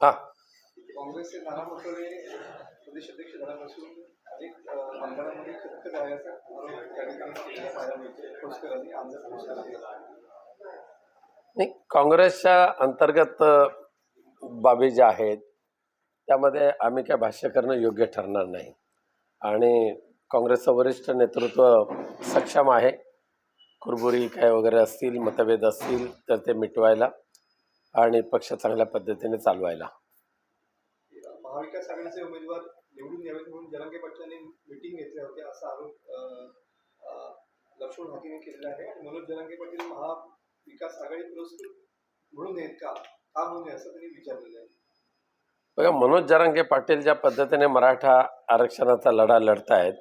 हा. काँग्रेसचे नाना पटोले प्रदेश अध्यक्ष झाल्यापासून अनेक आमदारांमध्ये झाल्याचा नाही काँग्रेसच्या अंतर्गत बाबी ज्या आहेत त्यामध्ये आम्ही काय भाष्य करणं योग्य ठरणार नाही. आणि काँग्रेसचं वरिष्ठ नेतृत्व सक्षम आहे. कुरबुरी काय वगैरे असतील मतभेद असतील तर ते मिटवायला आणि पक्ष चांगल्या पद्धतीने चालवायला. महाविकास आघाडीचे उमेदवार निवडून यावेत म्हणून जरांगे पाटलांनी मिटिंग घेतल्या होत्या असा आरोप अं, अं, लक्ष्मण हाकेने केलेला आहे. आणि मनोज जरांगे पाटील महाविकास आघाडी पुरस्कृत म्हणून आहेत का? का म्हणून आहे असं त्यांनी विचारलेलं आहे. बघा मनोज जरांगे पाटील ज्या पद्धतीने मराठा आरक्षणाचा लढा लढतायत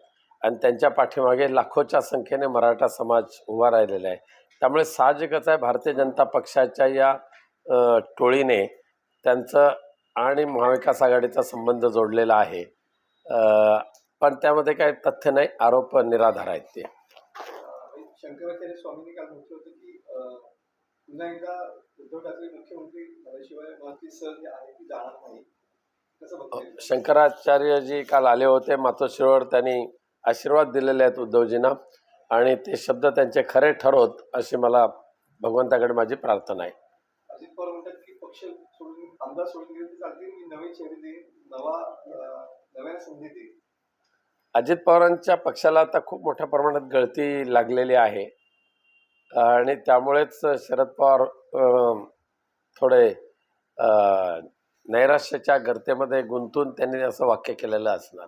आणि त्यांच्या पाठीमागे लाखोच्या संख्येने मराठा समाज उभा राहिलेला आहे. त्यामुळे साहजिकच आहे भारतीय जनता पक्षाच्या या टोळीने त्यांचं आणि महाविकास आघाडीचा संबंध जोडलेला आहे. पण त्यामध्ये काही तथ्य नाही आरोप निराधार आहेत ते. शंकराचार्य स्वामींनी काल म्हटलं होतं की पुन्हा एकदा उद्धव ठाकरे मुख्यमंत्री झाल्याशिवाय सर जे आहे ती जाणार नाही शंकराचार्यजी काल आले होते मातोश्रीवर त्यांनी आशीर्वाद दिलेले आहेत उद्धवजींना आणि ते शब्द त्यांचे खरे ठरवत अशी मला भगवंताकडे माझी प्रार्थना आहे. अजित पवार म्हणतात की पक्ष सोडून आमदार सोडून गेले तर चालतील मी नवीन चेहरे देईन नवा अं, नव्याने संधी देईन अजित पवारांच्या पक्षाला आता खूप मोठ्या प्रमाणात गळती लागलेली आहे. आणि त्यामुळेच शरद पवार थोडे नैराश्याच्या गर्तेमध्ये गुंतून त्यांनी असं वाक्य केलेलं असणार.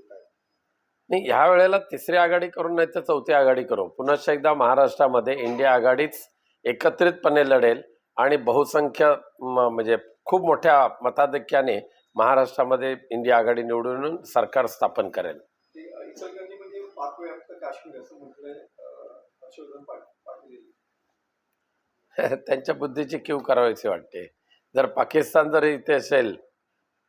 काय? नाही ह्या वेळेला तिसरी आघाडी करून नाही तर चौथी आघाडी करू. पुनश्च एकदा महाराष्ट्रामध्ये इंडिया आघाडीच एकत्रितपणे लढेल आणि बहुसंख्य म्हणजे खूप मोठ्या मताधिक्याने महाराष्ट्रामध्ये इंडिया आघाडी निवडून सरकार स्थापन करेल. म्हणजे. त्यांच्या बुद्धीची कीव करावीची वाटते. जर पाकिस्तान जर इथे असेल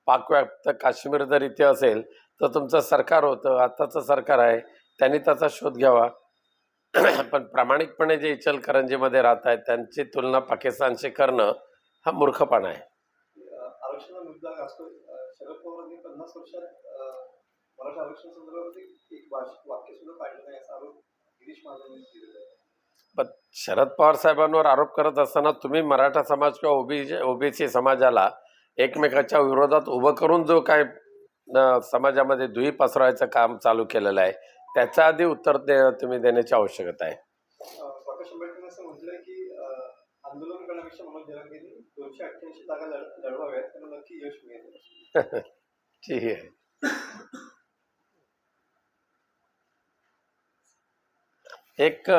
पाकव्याप्त काश्मीर जर इथे असेल तर तुमचं सरकार होतं आत्ताचं सरकार आहे त्यांनी त्याचा शोध घ्यावा. पण प्रामाणिकपणे जे इचलकरंजीमध्ये राहत आहेत त्यांची तुलना पाकिस्तानशी करणं हा मूर्खपणा आहे. आरक्षणाचा पण शरद पवार साहेबांवर आरोप करत असताना तुम्ही मराठा समाज किंवा ओबी ओबीसी समाजाला एकमेकाच्या विरोधात उभं करून जो काय समाजामध्ये दुही पसरवायचं काम चालू केलेलं आहे त्याच्या आधी उत्तर दे तुम्ही देण्याची आवश्यकता आहे. ठीक आहे. एक